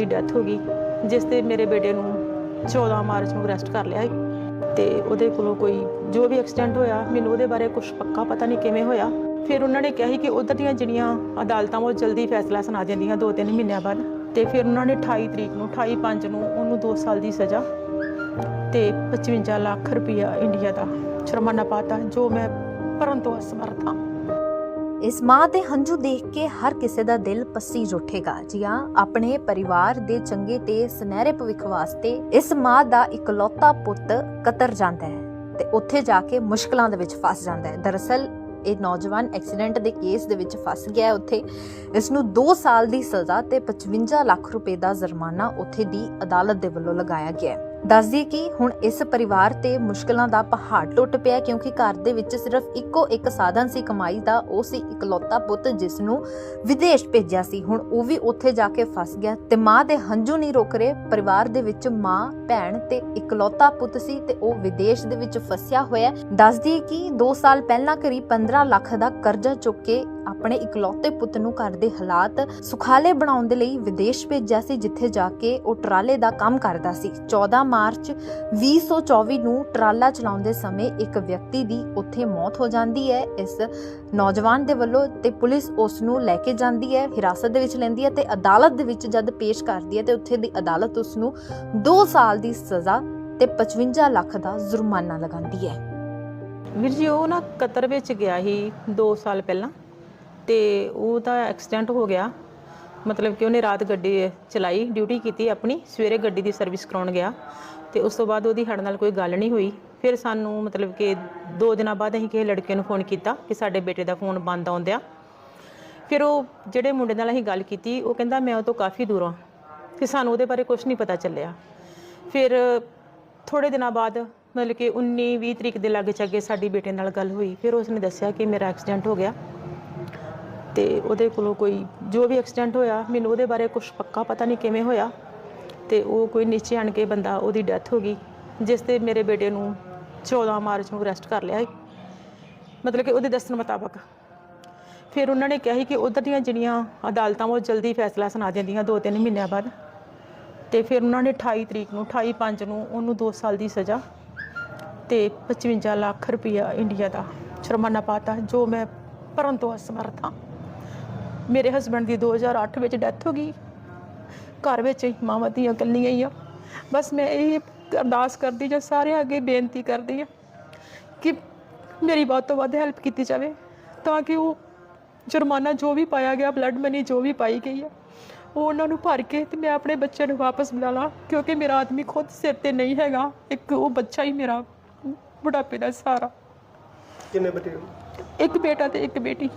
ਉਹਦੀ ਡੈਥ ਹੋ ਗਈ, ਜਿਸ ਤੇ ਮੇਰੇ ਬੇਟੇ ਨੂੰ 14 ਮਾਰਚ ਨੂੰ ਅਰੈਸਟ ਕਰ ਲਿਆ ਸੀ। ਤੇ ਉਹਦੇ ਕੋਲੋਂ ਕੋਈ ਜੋ ਵੀ ਐਕਸੀਡੈਂਟ ਹੋਇਆ, ਮੈਨੂੰ ਉਹਦੇ ਬਾਰੇ ਕੁਝ ਪੱਕਾ ਪਤਾ ਨਹੀਂ ਕਿਵੇਂ ਹੋਇਆ। ਫਿਰ ਉਹਨਾਂ ਨੇ ਕਿਹਾ ਸੀ ਕਿ ਉਧਰ ਦੀਆਂ ਜਿਹੜੀਆਂ ਅਦਾਲਤਾਂ ਉਹ ਜਲਦੀ ਫੈਸਲਾ ਸੁਣਾ ਦਿੰਦੀਆਂ ਦੋ ਤਿੰਨ ਮਹੀਨਿਆਂ ਬਾਅਦ। ਤੇ ਫਿਰ ਉਹਨਾਂ ਨੇ 28 ਤਰੀਕ ਨੂੰ 28 ਪੰਜ ਨੂੰ ਉਹਨੂੰ 2 ਸਾਲ ਦੀ ਸਜ਼ਾ ਤੇ 55 ਲੱਖ ਰੁਪਇਆ ਇੰਡੀਆ ਦਾ ਜੁਰਮਾਨਾ ਪਾਤਾ ਜੋ ਮੈਂ ਭਰਨ ਤੋਂ ਅਸਮਰਥ ਹਾਂ। ਇਸ ਮਾਂ ਦੇ ਹੰਝੂ ਦੇਖ ਕੇ ਹਰ ਕਿਸੇ ਦਾ ਦਿਲ ਪਸੀਜ ਉੱਠੇਗਾ। ਜੀ ਹਾਂ, ਆਪਣੇ ਪਰਿਵਾਰ ਦੇ ਚੰਗੇ ਤੇ ਸੁਨਹਿਰੇ ਭਵਿੱਖ ਵਾਸਤੇ ਇਸ ਮਾਂ ਦਾ ਇਕਲੌਤਾ ਪੁੱਤ ਕਤਰ ਜਾਂਦਾ ਹੈ ਤੇ ਉੱਥੇ ਜਾ ਕੇ ਮੁਸ਼ਕਲਾਂ ਦੇ ਵਿੱਚ ਫਸ ਜਾਂਦਾ ਹੈ। ਦਰਅਸਲ, ਇਹ ਨੌਜਵਾਨ ਐਕਸੀਡੈਂਟ ਦੇ ਕੇਸ ਦੇ ਵਿੱਚ ਫਸ ਗਿਆ ਹੈ ਉੱਥੇ। ਇਸ ਨੂੰ 2 ਸਾਲ ਦੀ ਸਜ਼ਾ ਤੇ 55 ਲੱਖ ਰੁਪਏ ਦਾ ਜੁਰਮਾਨਾ ਉੱਥੇ ਦੀ ਅਦਾਲਤ ਦੇ ਵੱਲੋਂ ਲਗਾਇਆ ਗਿਆ ਹੈ। ਦੱਸ ਕਿ ਹੁਣ ਇਸ ਪਰਿਵਾਰ ਤੇ ਮੁਸ਼ਕਲਾਂ ਦਾ ਪਹਾੜ ਟੁੱਟ ਪਿਆ ਕਿਉਂਕਿ ਘਰ ਦੇ ਵਿੱਚ ਸਿਰਫ ਇੱਕੋ ਇੱਕ ਸਾਧਨ ਸੀ, ਕਮਾਈ ਦਾ, ਉਹ ਸੀ ਇਕਲੌਤਾ ਪੁੱਤ ਜਿਸ ਨੂੰ ਵਿਦੇਸ਼ ਭੇਜਿਆ ਸੀ। ਹੁਣ ਉਹ ਵੀ ਉੱਥੇ ਜਾ ਕੇ ਫਸ ਗਿਆ ਤੇ ਮਾਂ ਦੇ ਹੰਝੂ ਨਹੀਂ ਰੁਕ ਰਹੇ। ਪਰਿਵਾਰ ਦੇ ਵਿੱਚ ਮਾਂ, ਭੈਣ ਤੇ ਇਕਲੌਤਾ ਪੁੱਤ ਸੀ ਤੇ ਉਹ ਵਿਦੇਸ਼ ਦੇ ਵਿੱਚ ਫਸਿਆ ਹੋਇਆ ਦੱਸਦੀ ਕਿ 2 ਸਾਲ ਪਹਿਲਾਂ ਕਰੀਬ 15 ਲੱਖ ਦਾ ਕਰਜ਼ਾ ਚੁੱਕ ਕੇ ਆਪਣੇ ਇਕਲੌਤੇ ਪੁੱਤ ਨੂੰ ਘਰ ਦੇ ਹਾਲਾਤ ਸੁਖਾਲੇ ਬਣਾਉਣ ਦੇ ਲਈ ਵਿਦੇਸ਼ ਭੇਜਿਆ ਸੀ, ਜਿੱਥੇ ਜਾ ਕੇ ਉਹ ਟਰਾਲੇ ਦਾ ਕੰਮ ਕਰਦਾ ਸੀ। 14 ਮਾਰਚ 2024 ਨੂੰ ਟਰਾਲਾ ਚਲਾਉਂਦੇ ਸਮੇਂ ਇੱਕ ਵਿਅਕਤੀ ਦੀ ਉੱਥੇ ਮੌਤ ਹੋ ਜਾਂਦੀ ਹੈ। ਇਸ ਨੌਜਵਾਨ ਦੇ ਵੱਲੋਂ ਤੇ ਪੁਲਿਸ ਉਸ ਨੂੰ ਲੈ ਕੇ ਜਾਂਦੀ ਹੈ, ਹਿਰਾਸਤ ਦੇ ਵਿੱਚ ਲੈਂਦੀ ਹੈ ਤੇ ਅਦਾਲਤ ਦੇ ਵਿੱਚ ਜਦ ਪੇਸ਼ ਕਰਦੀ ਹੈ ਤੇ ਉੱਥੇ ਦੀ ਅਦਾਲਤ ਉਸ ਨੂੰ 2 ਸਾਲ ਦੀ ਸਜ਼ਾ ਤੇ 55 ਲੱਖ ਦਾ ਜੁਰਮਾਨਾ ਲਗਾਉਂਦੀ ਹੈ। ਵੀਰ ਜੀ, ਉਹ ਨਾ ਕਤਰ ਵਿੱਚ ਗਿਆ ਸੀ 2 ਸਾਲ ਪਹਿਲਾਂ। ਤੇ ਉਹਦਾ ਐਕਸੀਡੈਂਟ ਹੋ ਗਿਆ। ਮਤਲਬ ਕਿ ਉਹਨੇ ਰਾਤ ਗੱਡੀ ਚਲਾਈ ਡਿਊਟੀ ਕੀਤੀ ਆਪਣੀ, ਸਵੇਰੇ ਗੱਡੀ ਦੀ ਸਰਵਿਸ ਕਰਾਉਣ ਗਿਆ ਤੇ ਉਸ ਤੋਂ ਬਾਅਦ ਉਹਦੀ ਸਾਡੇ ਨਾਲ ਕੋਈ ਗੱਲ ਨਹੀਂ ਹੋਈ। ਫਿਰ ਸਾਨੂੰ ਮਤਲਬ ਕਿ ਦੋ ਦਿਨਾਂ ਬਾਅਦ ਅਸੀਂ ਕਿਸੇ ਲੜਕੇ ਨੂੰ ਫੋਨ ਕੀਤਾ ਕਿ ਸਾਡੇ ਬੇਟੇ ਦਾ ਫੋਨ ਬੰਦ ਆਉਂਦਿਆ ਫਿਰ ਉਹ ਜਿਹੜੇ ਮੁੰਡੇ ਨਾਲ ਅਸੀਂ ਗੱਲ ਕੀਤੀ, ਉਹ ਕਹਿੰਦਾ, ਮੈਂ ਉਹ ਤੋਂ ਕਾਫੀ ਦੂਰ ਹਾਂ। ਤੇ ਸਾਨੂੰ ਉਹਦੇ ਬਾਰੇ ਕੁਝ ਨਹੀਂ ਪਤਾ ਚੱਲਿਆ। ਫਿਰ ਥੋੜੇ ਦਿਨਾਂ ਬਾਅਦ ਮਤਲਬ ਕਿ 19 20 ਤਰੀਕ ਦੇ ਲਾਗੇ ਚਾਗੇ ਸਾਡੀ ਬੇਟੇ ਨਾਲ ਗੱਲ ਹੋਈ। ਫਿਰ ਉਸਨੇ ਦੱਸਿਆ ਕਿ ਮੇਰਾ ਐਕਸੀਡੈਂਟ ਹੋ ਗਿਆ। ਤੇ ਉਹਦੇ ਕੋਲੋਂ ਕੋਈ ਜੋ ਵੀ ਐਕਸੀਡੈਂਟ ਹੋਇਆ, ਮੈਨੂੰ ਉਹਦੇ ਬਾਰੇ ਕੁਝ ਪੱਕਾ ਪਤਾ ਨਹੀਂ ਕਿਵੇਂ ਹੋਇਆ ਤੇ ਉਹ ਕੋਈ ਨੀਚੇ ਆਣ ਕੇ ਬੰਦਾ ਉਹਦੀ ਡੈਥ ਹੋ ਗਈ, ਜਿਸ ਤੇ ਮੇਰੇ ਬੇਟੇ ਨੂੰ 14 ਮਾਰਚ ਨੂੰ ਅਰੈਸਟ ਕਰ ਲਿਆ ਸੀ। ਮਤਲਬ ਕਿ ਉਹਦੇ ਦੱਸਣ ਮੁਤਾਬਕ। ਫਿਰ ਉਹਨਾਂ ਨੇ ਕਿਹਾ ਸੀ ਕਿ ਉਧਰ ਦੀਆਂ ਜਿਹੜੀਆਂ ਅਦਾਲਤਾਂ ਉਹ ਜਲਦੀ ਫੈਸਲਾ ਸੁਣਾ ਦਿੰਦੀਆਂ ਦੋ ਤਿੰਨ ਮਹੀਨਿਆਂ ਬਾਅਦ। ਤੇ ਫਿਰ ਉਹਨਾਂ ਨੇ 28 ਤਰੀਕ ਨੂੰ 28 ਪੰਜ ਨੂੰ ਉਹਨੂੰ 2 ਸਾਲ ਦੀ ਸਜ਼ਾ ਤੇ 55 ਲੱਖ ਰੁਪਇਆ ਇੰਡੀਆ ਦਾ ਜੁਰਮਾਨਾ ਪਾਤਾ ਜੋ ਮੈਂ ਭਰਨ ਤੋਂ ਅਸਮਰਥ ਹਾਂ। ਮੇਰੇ ਹਸਬੰਡ ਦੀ 2008 ਵਿੱਚ ਡੈਥ ਹੋ ਗਈ। ਘਰ ਵਿੱਚ ਹੀ ਮਾਵਾਂ ਧੀਆਂ ਇਕੱਲੀਆਂ ਹੀ ਆ। ਬਸ ਮੈਂ ਇਹ ਅਰਦਾਸ ਕਰਦੀ ਜਾਂ ਸਾਰਿਆਂ ਅੱਗੇ ਬੇਨਤੀ ਕਰਦੀ ਆ ਕਿ ਮੇਰੀ ਵੱਧ ਤੋਂ ਵੱਧ ਹੈਲਪ ਕੀਤੀ ਜਾਵੇ ਤਾਂ ਕਿ ਉਹ ਜੁਰਮਾਨਾ ਜੋ ਵੀ ਪਾਇਆ ਗਿਆ ਬਲੱਡ ਮਨੀ ਜੋ ਵੀ ਪਾਈ ਗਈ ਆ ਉਹ ਉਹਨਾਂ ਨੂੰ ਭਰ ਕੇ ਤੇ ਮੈਂ ਆਪਣੇ ਬੱਚਿਆਂ ਨੂੰ ਵਾਪਸ ਬੁਲਾ ਲਾਂ ਕਿਉਂਕਿ ਮੇਰਾ ਆਦਮੀ ਖੁਦ ਸਿਰ ਤੇ ਨਹੀਂ ਹੈਗਾ ਇੱਕ ਉਹ ਬੱਚਾ ਹੀ ਮੇਰਾ ਬੁਢਾਪੇ ਦਾ ਸਹਾਰਾ ਕਿੰਨੇ ਬੱਚੇ? ਹੋ? ਇੱਕ ਬੇਟਾ ਤੇ ਇੱਕ ਬੇਟੀ।